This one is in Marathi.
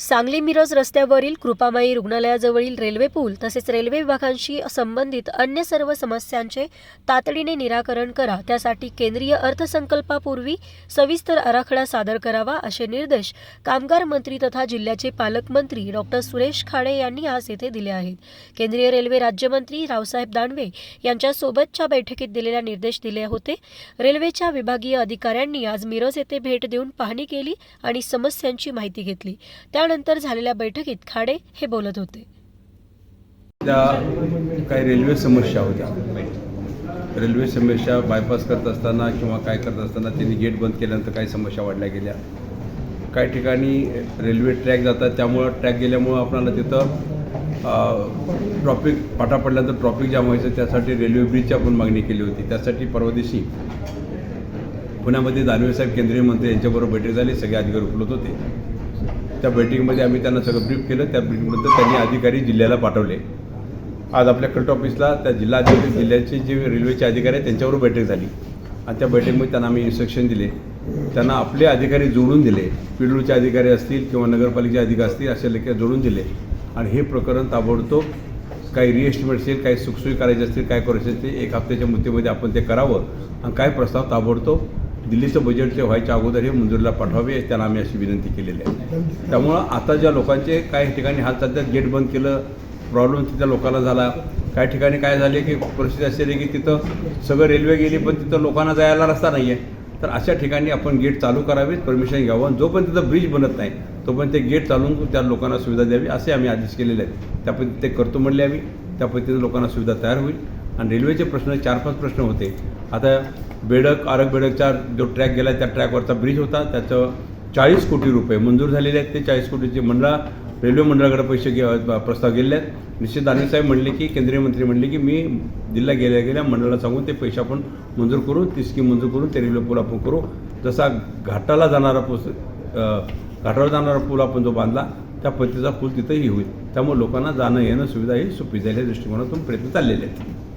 सांगली मिरज रस्त्यावरील कृपामाई रुग्णालयाजवळील रेल्वे पूल तसेच रेल्वे विभागांशी संबंधित अन्य सर्व समस्यांचे तातडीने निराकरण करा. त्यासाठी केंद्रीय अर्थसंकल्पापूर्वी सविस्तर आराखडा सादर करावा असे निर्देश कामगार मंत्री तथा जिल्ह्याचे पालकमंत्री डॉक्टर सुरेश खाडे यांनी आज येथे दिले आहेत. केंद्रीय रेल्वे राज्यमंत्री रावसाहेब दानवे यांच्यासोबतच्या बैठकीत दिलेल्या निर्देश दिले होते. रेल्वेच्या विभागीय अधिकाऱ्यांनी आज मिरज येथे भेट देऊन पाहणी केली आणि समस्यांची माहिती घेतली. त्या त्यानंतर झालेल्या बैठकीत खाडे हे बोलत होते. त्या काही रेल्वे समस्या होत्या. रेल्वे समस्या बायपास करत असताना किंवा काय करत असताना त्यांनी गेट बंद केल्यानंतर काही समस्या वाढल्या गेल्या. काही ठिकाणी रेल्वे ट्रॅक जातात त्यामुळं ट्रॅक गेल्यामुळं आपल्याला तिथं ट्रॉफिक पाटा पडल्यानंतर ट्रॉफिक जाम व्हायचं त्यासाठी रेल्वे ब्रिजची आपण मागणी केली होती. त्यासाठी परवा दिवशी पुण्यामध्ये दानवे साहेब केंद्रीय मंत्री यांच्याबरोबर बैठक झाली सगळे अधिकारी उपलब्ध होते. त्या बैठकीमध्ये आम्ही त्यांना सगळं ब्रीफ केलं. त्या ब्रीफनंतर त्यांनी अधिकारी जिल्ह्याला पाठवले. आज आपल्या कलेक्टर ऑफिसला त्या जिल्हा अधिकारी जिल्ह्याचे जे रेल्वेचे अधिकारी आहेत त्यांच्यावर बैठक झाली. आणि त्या बैठकीमध्ये त्यांना आम्ही इन्स्ट्रक्शन दिले. त्यांना आपले अधिकारी जोडून दिले. पिडूरचे अधिकारी असतील किंवा नगरपालिकेचे अधिकारी असतील असे लेख्या जोडून दिले. आणि हे प्रकरण ताबडतोब काही रिएस्टिमेट असेल काही सुखसोयी करायचे असतील काय करायचे असतील एक हप्त्याच्या मुद्देमध्ये आपण ते करावं. आणि काय प्रस्ताव ताबडतोब दिल्लीचं बजेटचे व्हायच्या अगोदर हे मंजुरीला पाठवावे त्यांना आम्ही अशी विनंती केलेली आहे. त्यामुळं आता ज्या लोकांचे काही ठिकाणी हात चालतात गेट बंद केलं प्रॉब्लेम तिथल्या लोकांना झाला. काही ठिकाणी काय झाले की परिस्थिती अशी आहे की तिथं सगळं रेल्वे गेली पण तिथं लोकांना जायला रस्ता नाही आहे तर अशा ठिकाणी आपण गेट चालू करावेत परमिशन घ्यावं. आणि जोपर्यंत तिथं ब्रिज बनत नाही तोपर्यंत ते गेट चालून त्या लोकांना सुविधा द्यावी असे आम्ही आदेश केलेले आहेत. त्या पद्धतीने ते करतो म्हणले आम्ही. त्या पद्धतीने लोकांना सुविधा तयार होईल. आणि रेल्वेचे प्रश्न चार पाच प्रश्न होते. आता बेडक आरग बेडकचा जो ट्रॅक गेला त्या ट्रॅकवरचा ब्रिज होता. त्याचं चाळीस कोटी रुपये मंजूर झालेले आहेत. ते चाळीस कोटीचे मंडळा रेल्वे मंडळाकडे पैसे घे प्रस्ताव गेलेले आहेत. निश्चित दानवे साहेब म्हणले की केंद्रीय मंत्री म्हणले की मी जिल्हा गेल्या गेल्या मंडळाला सांगून ते पैसे आपण मंजूर करू ती स्कीम मंजूर करून ते रेल्वे पूल आपण करू. जसा घाटाला जाणारा पूल घाटाला जाणारा पूल आपण जो बांधला त्या पद्धतीचा पूल तिथंही होईल. त्यामुळे लोकांना जाणं येणं सुविधा ही सोपी जाईल या दृष्टिकोनातून प्रयत्न चाललेले आहेत.